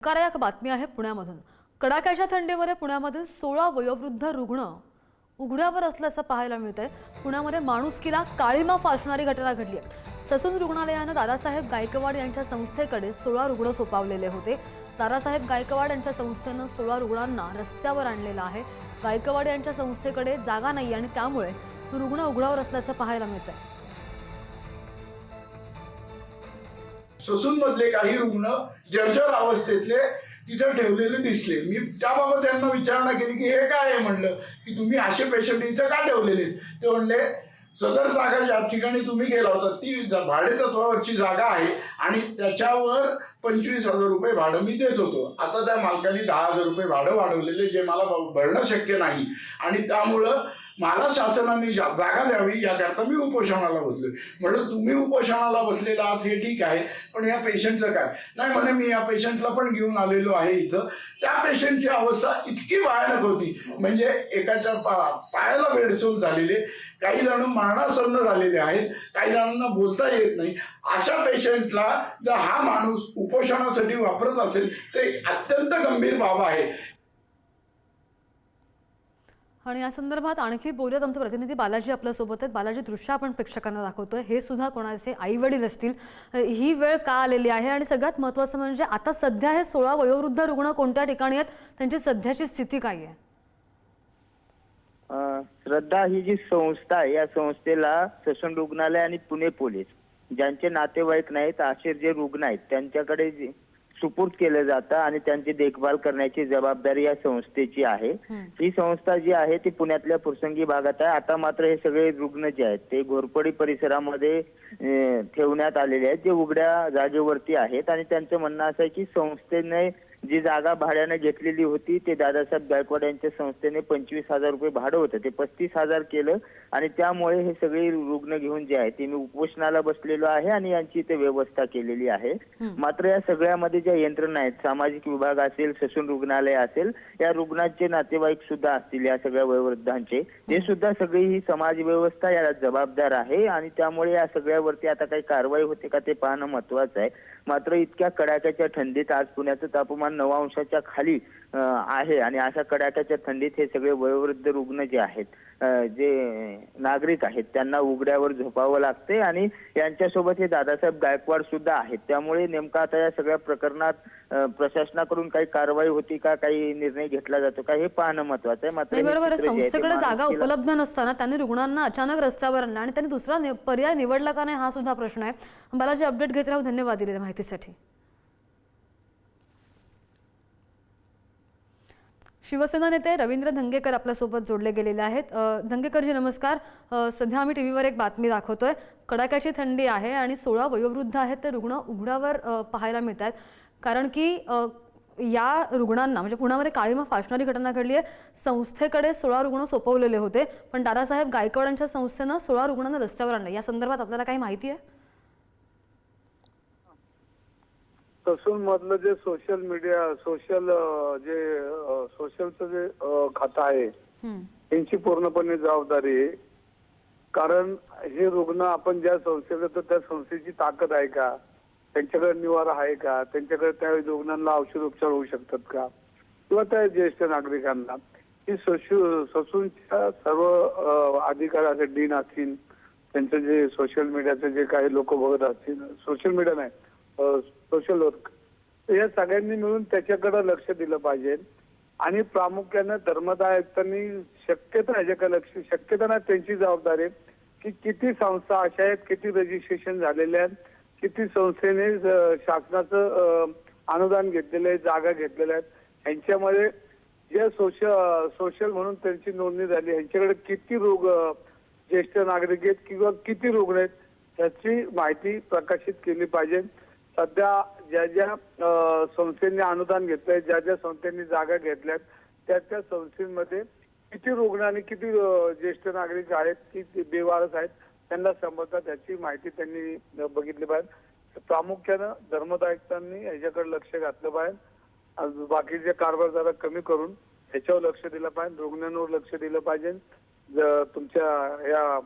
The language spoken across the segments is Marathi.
धक्कादायक बातमी आहे पुण्यामधून. कडाक्याच्या थंडीमध्ये पुण्यामधील सोळा वयोवृद्ध रुग्ण उघड्यावर असल्याचं पाहायला मिळतंय. पुण्यामध्ये माणुसकीला काळीमा फासणारी घटना घडली आहे. ससून रुग्णालयानं दादासाहेब गायकवाड यांच्या संस्थेकडे सोळा रुग्ण सोपावलेले होते. दादासाहेब गायकवाड यांच्या संस्थेनं सोळा रुग्णांना रस्त्यावर आणलेलं आहे. गायकवाड यांच्या संस्थेकडे जागा नाही आणि त्यामुळे रुग्ण उघड्यावर असल्याचं पाहायला मिळतंय. ससून मधले काही रुग्ण जर्जर अवस्थेतले तिथं ठेवलेले दिसले. मी त्याबाबत त्यांना विचारणा केली की हे काय आहे म्हणलं की तुम्ही असे पेशंट इथं का ठेवलेले? ते म्हणले सदर जागा ज्या ठिकाणी तुम्ही गेला होता ती भाडेतत्वावरची जागा आहे आणि त्याच्यावर पंचवीस हजार रुपये भाडं मी देत होतो. आता त्या मालकाने दहा हजार रुपये भाडं वाढवलेले जे मला भरणं शक्य नाही. आणि त्यामुळं मला शासनाने जागा द्यावी याकरता मी उपोषणाला बसलो. म्हणलं तुम्ही उपोषणाला बसलेला आहात हे ठीक आहे पण या पेशंटचं काय? नाही म्हणे मी या पेशंटला पण घेऊन आलेलो आहे इथं. त्या पेशंटची अवस्था इतकी भयानक होती. म्हणजे एकाच्या पा पायाला बेडसोल झालेले काही जण मरणासन्न झालेले आहेत. काही जणांना बोलता येत नाही. अशा पेशंटला जर हा माणूस उपोषणासाठी वापरत असेल तर अत्यंत गंभीर बाब आहे. आणि या संदर्भात आणखी बोलूयात. आमचे प्रतिनिधी बालाजी आपल्यासोबत आहेत. बालाजी दृश्य आपण प्रेक्षकांना दाखवतोय. हे सुद्धा कोणाचे आई वडील असतील? ही वेळ का आलेली आहे? आणि सगळ्यात महत्त्वाचं म्हणजे आता सध्या हे सोळा वयोवृद्ध रुग्ण कोणत्या ठिकाणी आहेत? त्यांची सध्याची स्थिती काय आहे? श्रद्धा ही जी संस्था आहे या संस्थेला ससून रुग्णालय आणि पुणे पोलीस. ज्यांचे नातेवाईक नाहीत असे जे रुग्ण आहेत त्यांच्याकडे सुपूर्द केलं जातं आणि त्यांची देखभाल करण्याची जबाबदारी या संस्थेची आहे. हं. संस्था जी आहे ती पुण्यातल्या फुरसंगी भागात आहे. आता मात्र हे सगळे रुग्ण जे आहेत ते घोरपडी परिसरामध्ये ठेवण्यात आलेले आहेत जे उघड्या जागेवरती आहेत. आणि त्यांचं म्हणणं असं आहे की संस्थेने जी जागा भाड्याने घेतलेली होती ते दादासाहेब गायकवाड यांच्या संस्थेने पंचवीस हजार रुपये भाडं होतं. ते पस्तीस हजार केलं आणि त्यामुळे हे सगळे रुग्ण घेऊन जे आहे ते मी उपोषणाला बसलेलो आहे आणि यांची इथे व्यवस्था केलेली आहे. मात्र या सगळ्यामध्ये ज्या यंत्रणा आहेत सामाजिक विभाग असेल ससून रुग्णालय असेल या रुग्णांचे नातेवाईक सुद्धा असतील या सगळ्या वयोवृद्धांचे ते सुद्धा सगळी ही समाज व्यवस्था याला जबाबदार आहे आणि त्यामुळे या सगळ्यावरती आता काही कारवाई होते का ते पाहणं महत्वाचं आहे. मात्र इतक्या कडाक्याच्या थंडीत आज पुण्याचं तापमान नऊ अंशाच्या खाली आहे. आणि अशा कडाक्याच्या थंडीत हे सगळे वयोवृद्ध रुग्ण जे आहेत जे नागरिक आहेत त्यांना उघड्यावर झोपावं लागते आणि यांच्यासोबत हे दादासाहेब गायकवाड सुद्धा आहेत. त्यामुळे नेमका आता या सगळ्या प्रकरणात प्रशासनाकडून काही कारवाई होती का काही निर्णय घेतला जातो का हे पाहणं महत्वाचं आहे. मात्र बरोबर संस्थेकडे जागा उपलब्ध नसताना त्यांनी रुग्णांना अचानक रस्त्यावर आणलं आणि त्यांनी दुसरा पर्याय निवडला का नाही हा सुद्धा प्रश्न आहे. बालाजी अपडेट घेत राहू. धन्यवाद दिलेल्या माहितीसाठी. शिवसेना नेते रवींद्र धंगेकर आपल्यासोबत जोडले गेलेले आहेत. धंगेकरजी नमस्कार. सध्या आम्ही टी व्हीवर एक बातमी दाखवतोय. कडाक्याची थंडी आहे आणि सोळा वयोवृद्ध आहेत ते रुग्ण उघड्यावर पाहायला मिळत आहेत कारण की या रुग्णांना म्हणजे पुण्यामध्ये काळीमा फासणारी घटना घडली आहे. संस्थेकडे सोळा रुग्ण सोपवलेले होते. पण दादासाहेब गायकवाडांच्या संस्थेनं सोळा रुग्णांना रस्त्यावर आणलं. या संदर्भात आपल्याला काही माहिती आहे? ससून मधलं जे सोशल मीडिया सोशल जे सोशलचं जे खातं आहे. त्यांची पूर्णपणे जबाबदारी आहे. कारण हे रुग्ण आपण ज्या संस्थेला तर त्या संस्थेची ताकद आहे का? त्यांच्याकडे निवारा आहे का? त्यांच्याकडे त्या रुग्णांना औषध उपचार होऊ शकतात का? किंवा त्या ज्येष्ठ नागरिकांना? ही सशू ससूनच्या सर्व अधिकारी असेल डीन असतील त्यांचं जे सोशल मीडियाचे जे काही लोक बघत असतील सोशल मीडिया नाही सोशल वर्क या सगळ्यांनी मिळून त्याच्याकडे लक्ष दिलं पाहिजे. आणि प्रामुख्यानं धर्मदाय आयुक्तांनी शक्यता ह्याच्याकडे लक्ष शक्यता नाही त्यांची जबाबदारी की किती संस्था अशा आहेत किती रजिस्ट्रेशन झालेले आहेत किती संस्थेने शासनाचं अनुदान घेतलेलं आहे जागा घेतलेल्या आहेत. ह्यांच्यामध्ये जे सोशल सोशल म्हणून त्यांची नोंदणी झाली ह्यांच्याकडे किती रोग ज्येष्ठ नागरिक आहेत किंवा किती रुग्ण आहेत त्याची माहिती प्रकाशित केली पाहिजे. सध्या ज्या ज्या संस्थेने अनुदान घेतलंय ज्या ज्या संस्थेने जागा घेतल्यात त्या त्या संस्थेमध्ये किती रुग्ण आणि किती ज्येष्ठ नागरिक आहेत की बेवारस आहेत त्यांना संबंधात याची माहिती त्यांनी बघितली पाहिजे प्रामुख्यानं धर्मदायकांनी याच्याकडे लक्ष घातलं पाहिजे बाकीचे कारभार जरा कमी करून ह्याच्यावर लक्ष दिलं पाहिजे रुग्णांवर लक्ष दिलं पाहिजे. तुमच्या या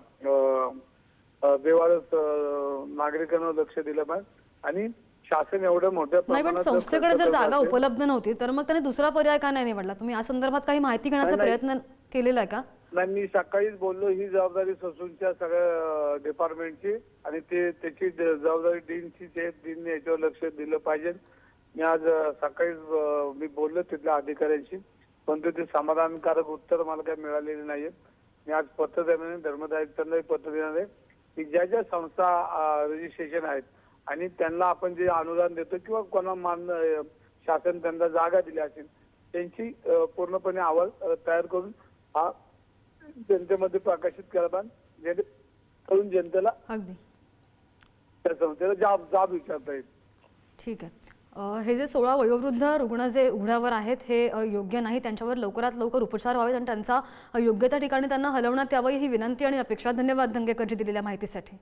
अ, नागरिकांवर लक्ष दिलं पाहिजे. आणि शासन एवढं मोठ्या नाही पण संस्थेकडे जर जागा उपलब्ध नव्हती तर मग त्याने दुसरा पर्याय का नाही निवडला? तुम्ही या संदर्भात काही माहिती घेण्याचा. प्रयत्न केलेला आहे का? नाही मी सकाळीच बोललो ही जबाबदारी ससूनच्या सगळ्या डिपार्टमेंटची आणि ते त्याची जबाबदारी डीनची ते डीनने याच्यावर लक्ष दिलं पाहिजे. मी आज सकाळीच मी बोललो तिथल्या अधिकाऱ्यांशी पण ते समाधानकारक उत्तर मला काही मिळालेले नाहीये. मी आज पत्र देणार आहे धर्मदायित्यांनाही पत्र देणार आहे. की ज्या ज्या संस्था रजिस्ट्रेशन आहेत आणि त्यांना आपण जे अनुदान देतो किंवा कोणा मान शासन त्यांना जागा दिली असेल त्यांची पूर्णपणे अहवाल तयार करून हा जनतेमध्ये प्रकाशित केला जेणेकरून जनतेला त्या संस्थेला जाब जाब विचारता येईल. ठीक आहे. हे जे सोळा वयोवृद्ध रुग्ण जे उघड्यावर आहेत हे योग्य नाही. त्यांच्यावर लवकरात लवकर उपचार व्हावेत आणि त्यांचा योग्य त्या ठिकाणी त्यांना हलवण्यात यावं ही विनंती आणि अपेक्षा धन्यवाद धंगेकरजी दिलेल्या माहितीसाठी.